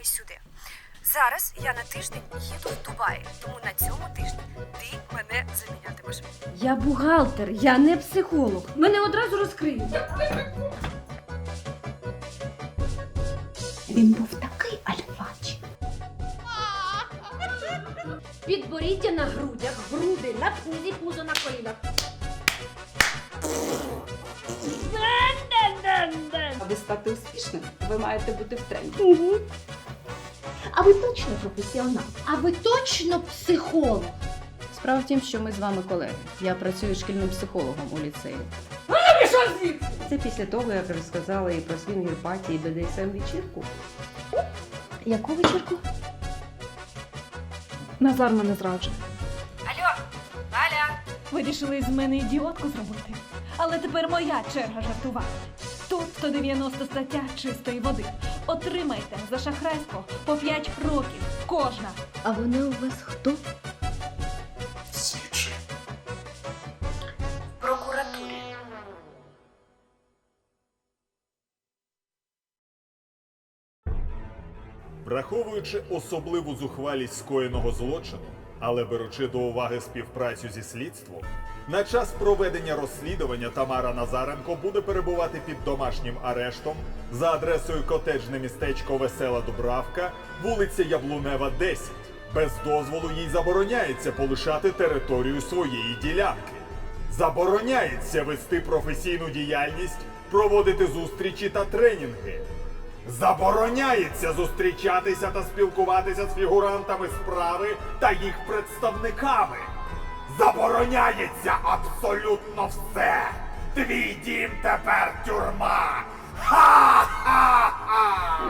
слухай сюди. Зараз я на тиждень їду в Дубай, тому на цьому тижні ти мене замінятимеш. Я бухгалтер, я не психолог. Мене одразу розкриють. Він був такий альфач. Підборіддя на грудях, груди на пузі, пузо на колінах. Аби стати успішним, ви маєте бути в тренді. А ви точно професіонал? А ви точно психолог? Справа в тім, що ми з вами колеги. Я працюю шкільним психологом у ліцеї. Це після того, як розказала і про свінгер паті і БДСМ вечірку. Яку вечірку? Назар мене зраджує. Алло, Аля! Вирішили з мене ідіотку зробити. Але тепер моя черга жартувати. Тут 190 стаття чистої води. Отримайте за шахрайство по 5 років кожна. А вона у вас хто? Слідчий. В прокуратурі. Враховуючи особливу зухвалість скоєного злочину, але беручи до уваги співпрацю зі слідством, на час проведення розслідування Тамара Назаренко буде перебувати під домашнім арештом за адресою котеджне містечко Весела Дубравка, вулиця Яблунева, 10. Без дозволу їй забороняється полишати територію своєї ділянки. Забороняється вести професійну діяльність, проводити зустрічі та тренінги. Забороняється зустрічатися та спілкуватися з фігурантами справи та їх представниками. Забороняється абсолютно все. Твій дім тепер тюрма. Ха-ха-ха!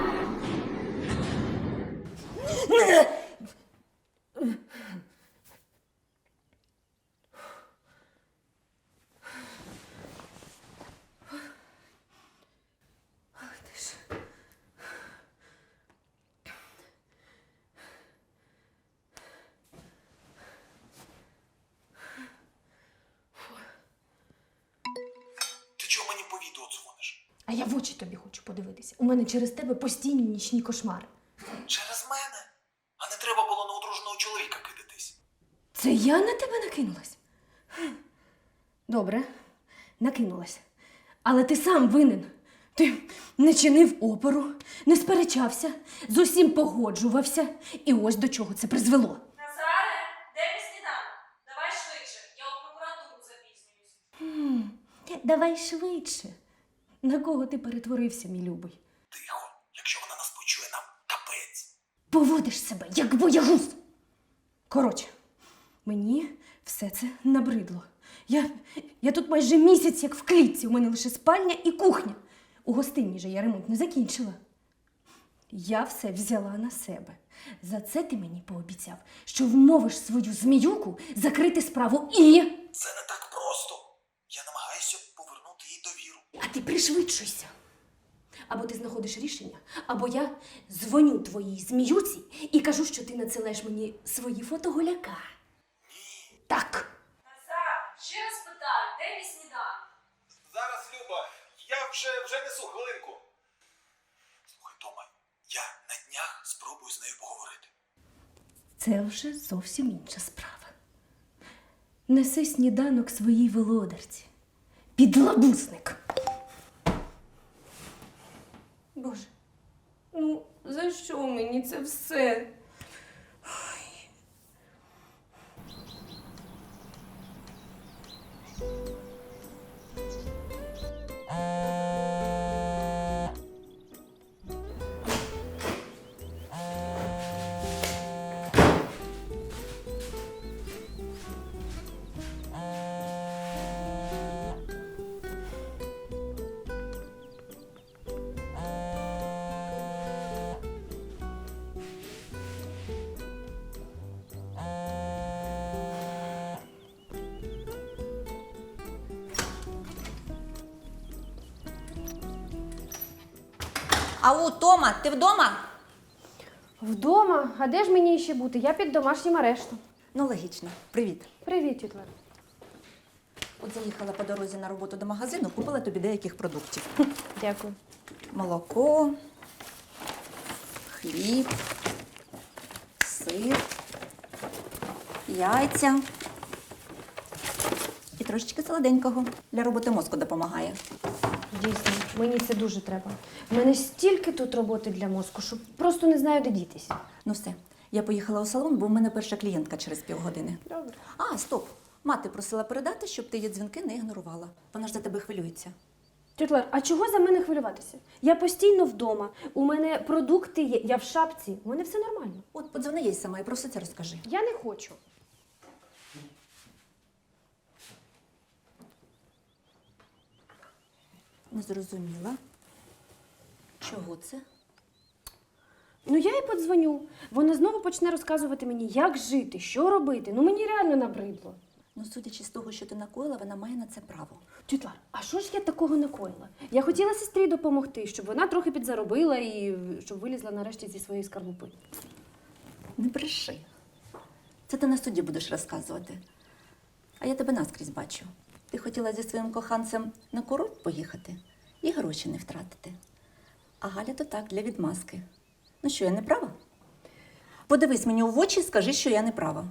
Ти чого мені по відео дзвониш? А я в очі тобі хочу подивитися. У мене через тебе постійні нічні кошмари. Через мене? А не треба було на одруженого чоловіка кидатись. Це я на тебе накинулась? Добре, накинулась. Але ти сам винен. Ти не чинив опору, не сперечався, з усім погоджувався. І ось до чого це призвело. Назаре, де мій сніданок? Давай швидше, я у прокуратуру запізнююсь. Давай швидше. На кого ти перетворився, мій любий? Тихо, якщо вона нас почує, нам капець. Поводиш себе, як боягуз. Коротше, мені все це набридло. Я, я тут майже місяць, як в клітці. У мене лише спальня і кухня. У гостині же я ремонт не закінчила. Я все взяла на себе. За це ти мені пообіцяв, що вмовиш свою зміюку закрити справу і. Це не так просто. Я намагаюся повернути їй довіру. А ти пришвидшуйся. Або ти знаходиш рішення, або я дзвоню твоїй зміюці і кажу, що ти надсилаєш мені свої фото голяка. Так. Назар, ще раз питаю, де мій сніданок? Зараз, Люба, я вже, вже несу хвилинку. Слухай, Тома, я на днях спробую з нею поговорити. Це вже зовсім інша справа. Неси сніданок своїй володарці. Підлабусник. Боже, ну за що мені це все? Ау, Тома, ти вдома? Вдома? А де ж мені ще бути? Я під домашнім арештом. Ну, логічно. Привіт. Привіт, тітла. От заїхала по дорозі на роботу до магазину, купила тобі деяких продуктів. Дякую. Молоко, хліб, сир, яйця. І трошечки солоденького. Для роботи мозку допомагає. Дійсно, мені це дуже треба. У мене стільки тут роботи для мозку, що просто не знаю, де дітись. Ну все, я поїхала у салон, бо в мене перша клієнтка через півгодини. Добре. А, стоп! Мати просила передати, щоб ти її дзвінки не ігнорувала. Вона ж за тебе хвилюється. Тетя Лар, а чого за мене хвилюватися? Я постійно вдома, у мене продукти є, я в шапці, у мене все нормально. От подзвони їй сама і про все це розкажи. Я не хочу. Не зрозуміла. Чого це? Ну я їй подзвоню. Вона знову почне розказувати мені, як жити, що робити. Ну мені реально набридло. Ну, судячи з того, що ти накоїла, вона має на це право. Тютла, а що ж я такого накоїла? Я хотіла сестрі допомогти, щоб вона трохи підзаробила і щоб вилізла нарешті зі своєї скарбупи. Не бреши. Це ти на суді будеш розказувати. А я тебе наскрізь бачу. Ти хотіла зі своїм коханцем на курорт поїхати і гроші не втратити. А Галя то так, для відмазки. Ну що, я не права? Подивись мені в очі і скажи, що я не права.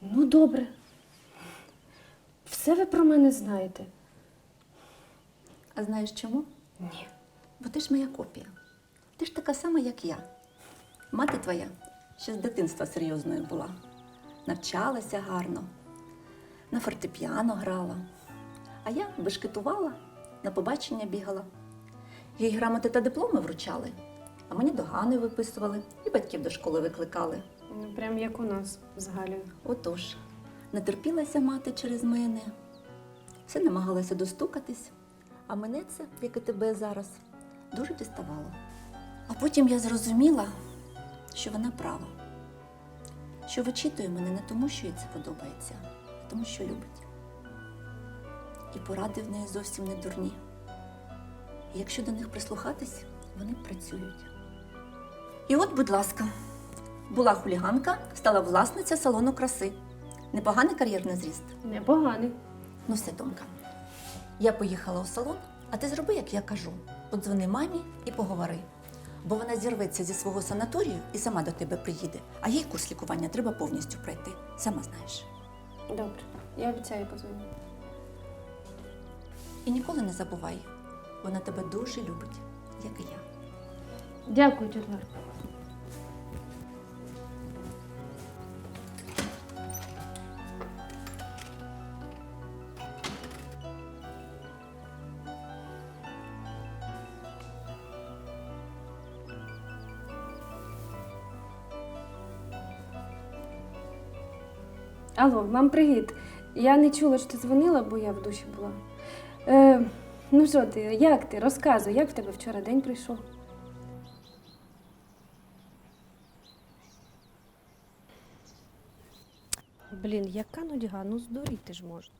Ну, добре. Все ви про мене знаєте. А знаєш чому? Ні. Бо ти ж моя копія. Ти ж така сама, як я. Мати твоя ще з дитинства серйозною була. Навчалася гарно, на фортепіано грала. А я бешкетувала, на побачення бігала. Їй грамоти та дипломи вручали, а мені догани виписували і батьків до школи викликали. Ну, прям як у нас з Галею. Отож, не терпілася мати через мене, все намагалася достукатись, а мене це, як і тебе зараз, дуже діставало. А потім я зрозуміла, що вона права, що вичитує мене не тому, що їй це подобається, а тому, що любить. І поради в неї зовсім не дурні. І якщо до них прислухатись, вони працюють. І от, будь ласка, була хуліганка, стала власниця салону краси. Непоганий кар'єрний зріст. Непоганий. Ну все, Томка. Я поїхала у салон, а ти зроби, як я кажу. Подзвони мамі і поговори. Бо вона зірветься зі свого санаторію і сама до тебе приїде, а їй курс лікування треба повністю пройти. Сама знаєш. Добре, я обіцяю позвоню. І ніколи не забувай, вона тебе дуже любить, як і я. Дякую, тетя Алло, мам, привіт. Я не чула, що ти дзвонила, бо я в душі була. Е, ну що ти, як ти? Розказуй, як в тебе вчора день прийшов? Блін, яка нудьга, ну здуріти ж можна.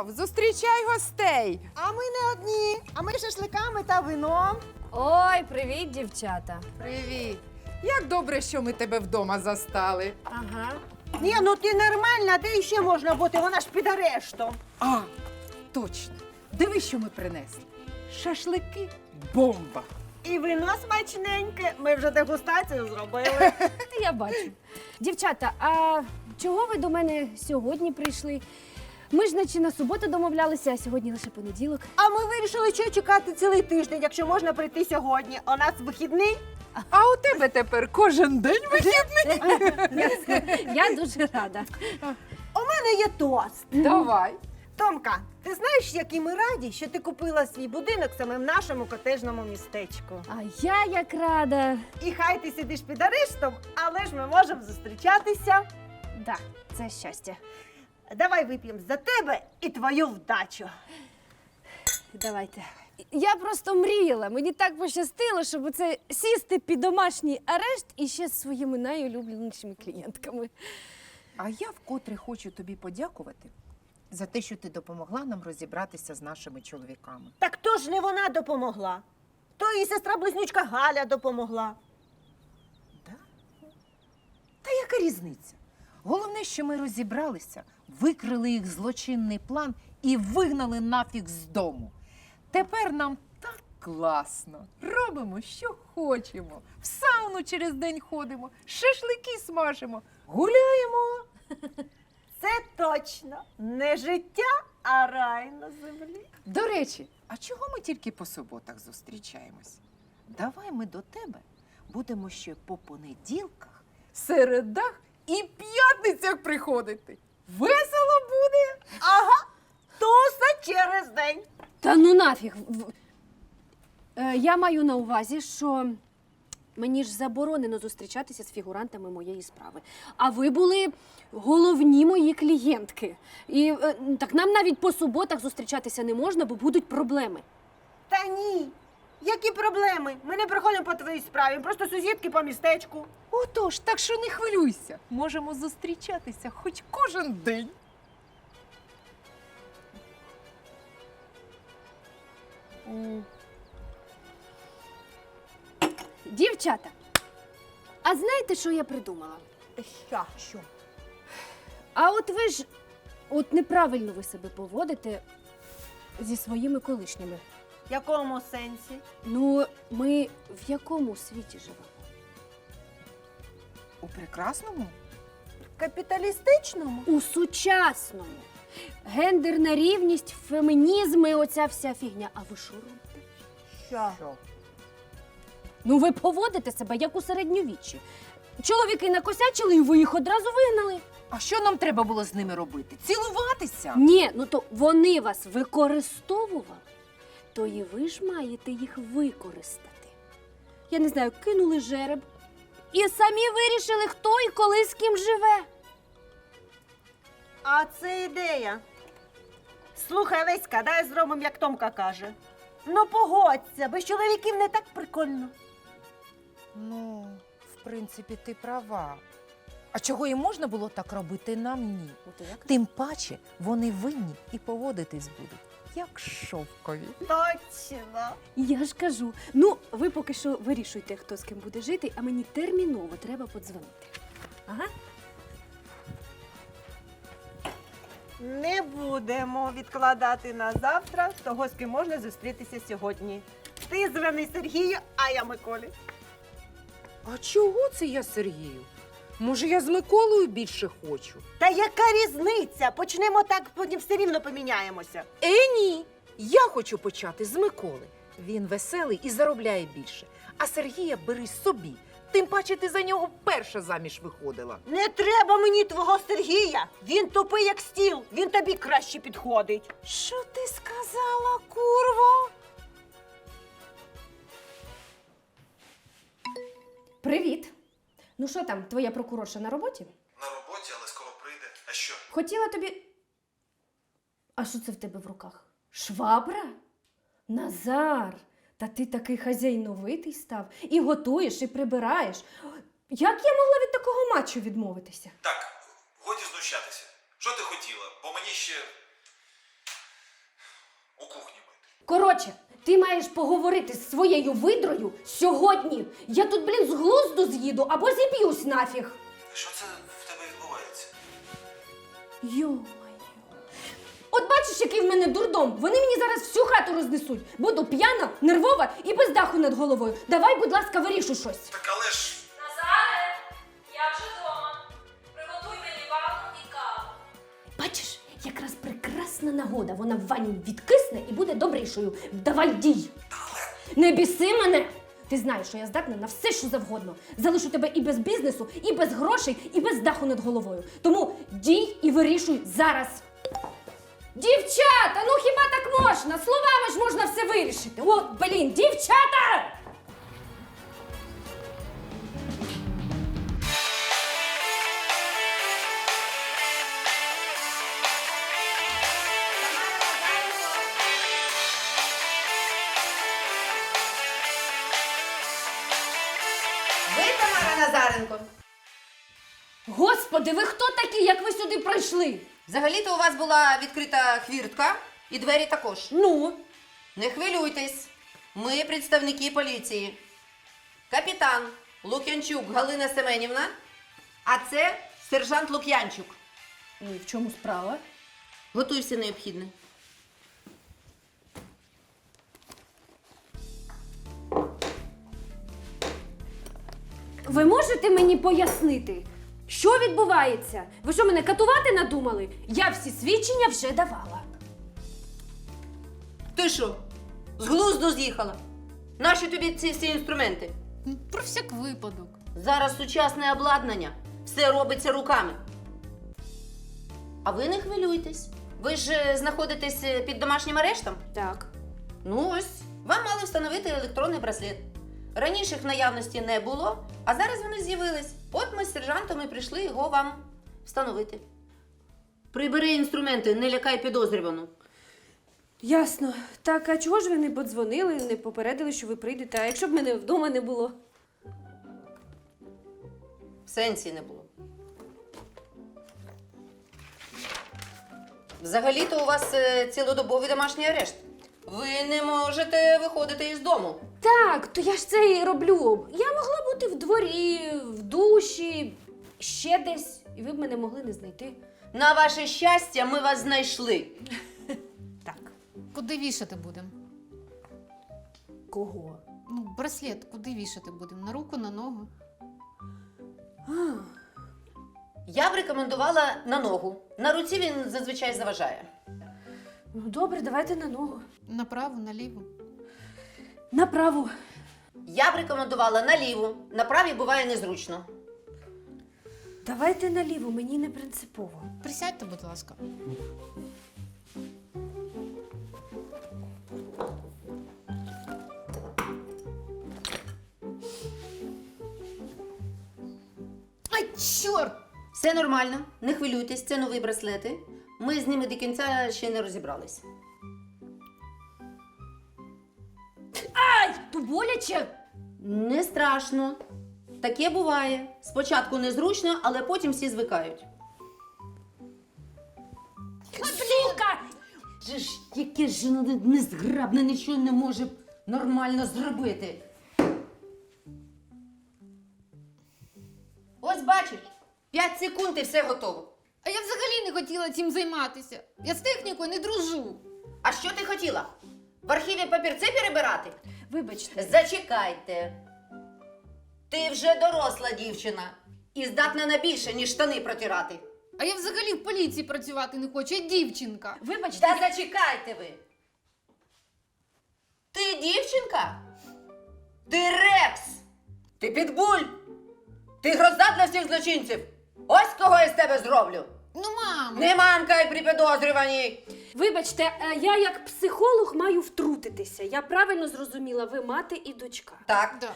Агов, зустрічай гостей. А ми не одні, а ми шашликами та вином. Ой, привіт, дівчата. Привіт. Як добре, що ми тебе вдома застали. Ага. Ні, ну ти нормальна, де ще можна бути, вона ж під арештом. А, точно. Диви, що ми принесли. Шашлики бомба. І вино смачненьке. Ми вже дегустацію зробили. Та я бачу. Дівчата, а чого ви до мене сьогодні прийшли? Ми ж наче на суботу домовлялися, а сьогодні лише понеділок. А ми вирішили, що чекати цілий тиждень, якщо можна прийти сьогодні. У нас вихідний. А у тебе тепер кожен день вихідний. Я дуже рада. У мене є тост. Давай. Томка, ти знаєш, які ми раді, що ти купила свій будинок саме в нашому котежному містечку. А я як рада. І хай ти сидиш під арештом, але ж ми можемо зустрічатися. Да, це щастя. Давай вип'ємо за тебе і твою вдачу. Давайте. Я просто мріяла. Мені так пощастило, щоб оце сісти під домашній арешт і ще з своїми найулюбленішими клієнтками. А я вкотре хочу тобі подякувати за те, що ти допомогла нам розібратися з нашими чоловіками. Так то ж не вона допомогла. То її сестра близнючка Галя допомогла. Да? різниця? Головне, що ми розібралися, викрили їх злочинний план і вигнали нафіг з дому. Тепер нам так класно. Робимо, що хочемо. В сауну через день ходимо, шашлики смажимо, гуляємо. Це точно не життя, а рай на землі. До речі, а чого ми тільки по суботах зустрічаємось? Давай ми до тебе будемо ще по понеділках, середах і п'ятницях приходити. Весело буде! Ага, туса через день. Та ну нафіг. В- Е, я маю на увазі, що мені ж заборонено зустрічатися з фігурантами моєї справи. А ви були головні мої клієнтки. І е, так нам навіть по суботах зустрічатися не можна, бо будуть проблеми. Та ні. Які проблеми? Ми не приходимо по твоїй справі, просто сусідки по містечку. Отож, так що не хвилюйся. Можемо зустрічатися хоч кожен день. Дівчата, а знаєте, що я придумала? Що? Що? А от ви ж от неправильно ви себе поводите зі своїми колишніми. В якому сенсі? Ну, ми в якому світі живемо? У прекрасному? Капіталістичному? У сучасному. Гендерна рівність, фемінізми, оця вся фігня. А ви що робите? Що? Ну, ви поводите себе як у середньовіччі. Чоловіки накосячили, і ви їх одразу вигнали. А що нам треба було з ними робити? Цілуватися? Ні, ну то вони вас використовували, то і ви ж маєте їх використати. Я не знаю, кинули жереб і самі вирішили, хто і коли з ким живе. А це ідея. Слухай, Леська, дай зробимо, як Томка каже. Ну погодься, без чоловіків не так прикольно. Ну, в принципі, ти права. А чого і можна було так робити нам ні? Тим паче вони винні і поводитись будуть, як шовкові. Точно. Я ж кажу, ну ви поки що вирішуйте, хто з ким буде жити, а мені терміново треба подзвонити. Ага. Не будемо відкладати на завтра того, з ким можна зустрітися сьогодні. Ти дзвони Сергію, а я Миколі. А чого це я Сергію? Може, я з Миколою більше хочу? Та яка різниця? Почнемо так, потім все рівно поміняємося. Е, ні. Я хочу почати з Миколи. Він веселий і заробляє більше. А Сергія бери собі. Тим паче ти за нього перша заміж виходила. Не треба мені твого Сергія. Він тупий, як стіл. Він тобі краще підходить. Що ти сказала, курво? Привіт. Ну що там, твоя прокурорша на роботі? На роботі, але скоро прийде. А що? Хотіла тобі. А що це в тебе в руках? Швабра? Назар, та ти такий хазяйновитий став. І готуєш, і прибираєш. Як я могла від такого матчу відмовитися? Так, годі знущатися. Що ти хотіла? Бо мені ще у кухні мити. Коротше, ти маєш поговорити з своєю видрою сьогодні. Я тут, блін, з глузду з'їду або зіб'юсь нафіг. Що це в тебе відбувається? Йо-моє. От бачиш, який в мене дурдом. Вони мені зараз всю хату рознесуть. Буду п'яна, нервова і без даху над головою. Давай, будь ласка, вирішу щось. Так але ж. Прекрасна нагода. Вона в ванні відкисне і буде добрішою. Давай дій. Не біси мене. Ти знаєш, що я здатна на все, що завгодно. Залишу тебе і без бізнесу, і без грошей, і без даху над головою. Тому дій і вирішуй зараз. Дівчата, ну хіба так можна? Словами ж можна все вирішити. О, блін, дівчата! Як ви сюди прийшли? Взагалі-то у вас була відкрита хвіртка і двері також. Ну, Не хвилюйтесь. Ми представники поліції. Капітан Лук'янчук Галина Семенівна А це сержант Лук'янчук. Ну і в чому справа? Готуй все необхідне. Ви можете мені пояснити, що відбувається? Ви що мене катувати надумали? Я всі свідчення вже давала. Ти що? З глузду з'їхала? Нащо тобі ці всі інструменти? Про всяк випадок. Зараз сучасне обладнання. Все робиться руками. А ви не хвилюйтесь. Ви ж е, знаходитесь е, під домашнім арештом? Так. Ну ось, вам мали встановити електронний браслет. Раніше їх наявності не було, а зараз вони з'явились. От ми з сержантом і прийшли його вам встановити. Прибери інструменти, не лякай підозрювану. Ясно. Так, а чого ж ви не подзвонили, не попередили, що ви прийдете? А якщо б мене вдома не було? В сенсі не було. Взагалі-то у вас е, цілодобовий домашній арешт. Ви не можете виходити із дому. Так, то я ж це і роблю. Я могла бути в дворі, в душі, ще десь, і ви б мене могли не знайти. На ваше щастя, ми вас знайшли. Так. Куди вішати будемо? Кого? Ну, браслет, куди вішати будемо? На руку, на ногу. А, Я б рекомендувала на ногу. На руці він зазвичай заважає. ну добре, давайте на ногу. Направо, наліво. Направо. Я б рекомендувала на ліву. На правій буває незручно. Давайте наліво, мені не принципово. Присядьте, будь ласка. Ай, чорт! Все нормально, не хвилюйтесь, це нові браслети. Ми з ними до кінця ще не розібрались. Боляче. Не страшно. Таке буває. Спочатку незручно, але потім всі звикають. Сука! Же ж, яке ж не- незграбне, нічого не може нормально зробити. Ось бачиш, 5 секунд і все готово. А я взагалі не хотіла цим займатися. Я з технікою не дружу. А що ти хотіла? В архіві папірці перебирати? Вибачте. Зачекайте. Ти вже доросла дівчина і здатна на більше, ніж штани протирати. А я взагалі в поліції працювати не хочу, я дівчинка. Вибачте. Та зачекайте ви. Ти дівчинка? Ти рекс! Ти підбуль! Ти гроза для всіх злочинців! Ось кого я з тебе зроблю! Ну, мам! Не мамкай при підозрюваній! Вибачте, е, я як психолог маю втрутитися. Я правильно зрозуміла, ви мати і дочка. Так. Да.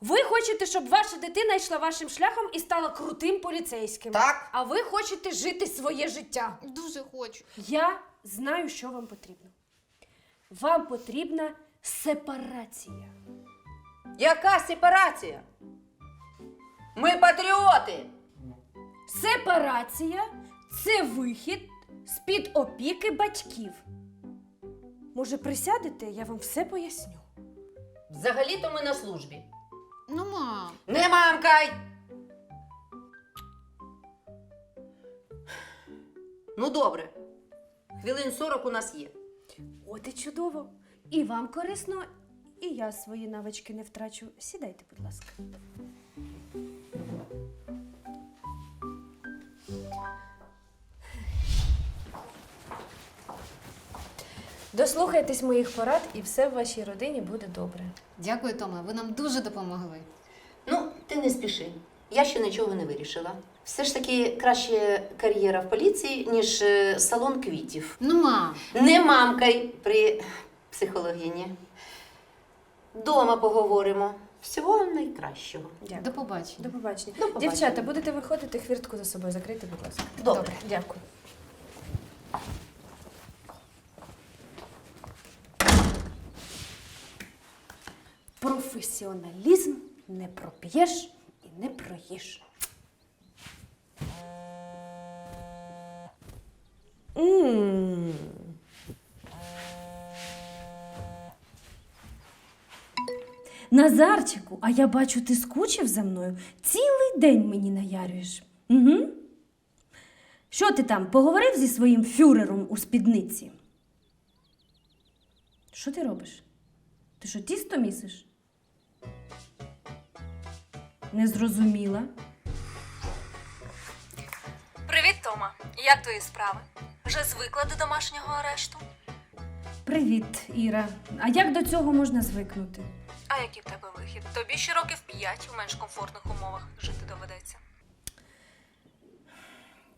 Ви хочете, щоб ваша дитина йшла вашим шляхом і стала крутим поліцейським. Так. А ви хочете жити своє життя. Дуже хочу. Я знаю, що вам потрібно. Вам потрібна сепарація. Яка сепарація? Ми патріоти! Сепарація це вихід з-під опіки батьків. Може, присядете, я вам все поясню. Взагалі-то ми на службі. Ну, мам. Не мамкай! Ну добре. Хвилин 40 у нас є. От і чудово. І вам корисно, і я свої навички не втрачу. Сідайте, будь ласка. Дослухайтесь моїх порад, і все в вашій родині буде добре. Дякую, Тома. Ви нам дуже допомогли. Ну, ти не спіши. Я ще нічого не вирішила. Все ж таки краще кар'єра в поліції, ніж е, салон квітів. Ну, мам. Не мамкай при психологіні. Дома поговоримо. Всього вам найкращого. Дякую. До побачення. До побачення. До побачення. Дівчата, будете виходити, хвіртку за собою закрити, будь ласка. Добре. Дякую. Професіоналізм не проп'єш і не проїш. Назарчику, а я бачу, ти скучив за мною. Цілий день мені наярюєш. Угу. Що ти там, поговорив зі своїм фюрером у спідниці? Що ти робиш? Ти що, тісто місиш? Не зрозуміла. Привіт, Тома. Як твої справи? Вже звикла до домашнього арешту? Привіт, Іра. А як до цього можна звикнути? А який в тебе вихід? Тобі ще років п'ять у менш комфортних умовах жити доведеться.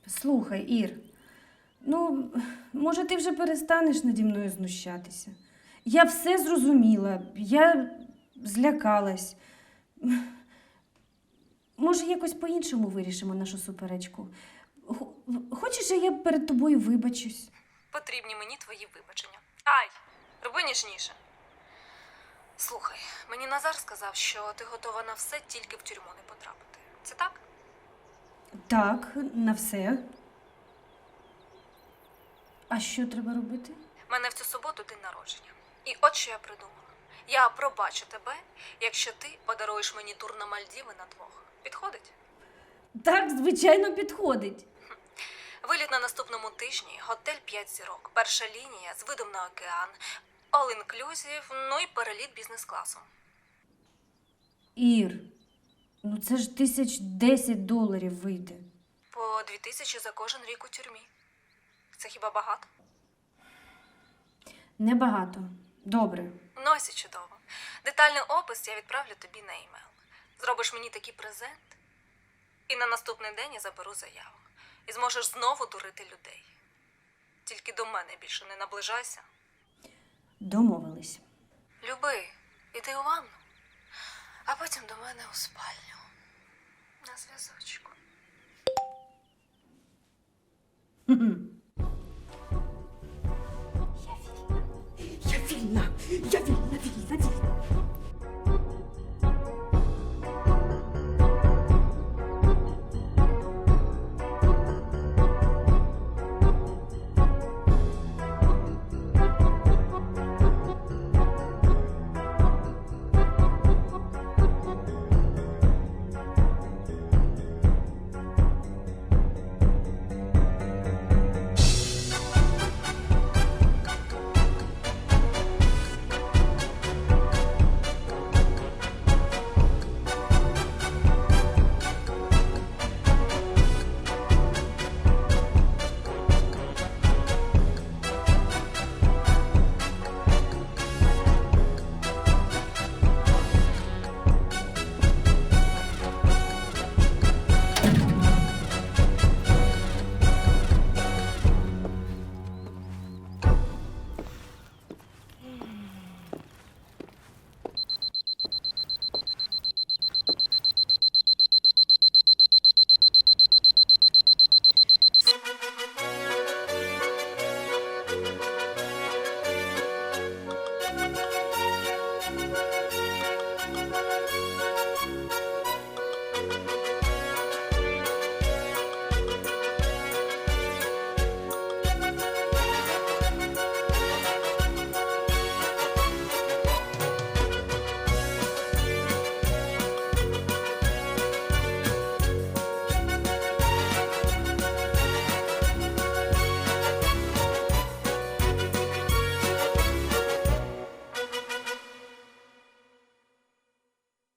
Слухай, Ір, ну, може, ти вже перестанеш наді мною знущатися. Я все зрозуміла, я злякалась. Може, якось по-іншому вирішимо нашу суперечку. Хочеш, я перед тобою вибачусь? Потрібні мені твої вибачення. Ай, роби ніжніше. Слухай, мені Назар сказав, що ти готова на все, тільки в тюрму не потрапити. Це так? Так, на все. А що треба робити? У мене в цю суботу день народження. І от що я придумала. Я пробачу тебе, якщо ти подаруєш мені тур на Мальдіви на двох. Підходить? Так, звичайно, підходить. Виліт на наступному тижні, готель 5 зірок, перша лінія з видом на океан, all inclusive, ну і переліт бізнес-класом. Ір, ну це ж тисяч десять доларів вийде. По дві тисячі за кожен рік у тюрмі. Це хіба багато? Небагато. Добре. Ну, ось і чудово. Детальний опис я відправлю тобі на емейл. Зробиш мені такий презент, і на наступний день я заберу заяву. І зможеш знову дурити людей. Тільки до мене більше не наближайся. Домовились. Люби, іди у ванну, а потім до мене у спальню. На зв'язочку. Я вільна! Я вільна, Я вільна.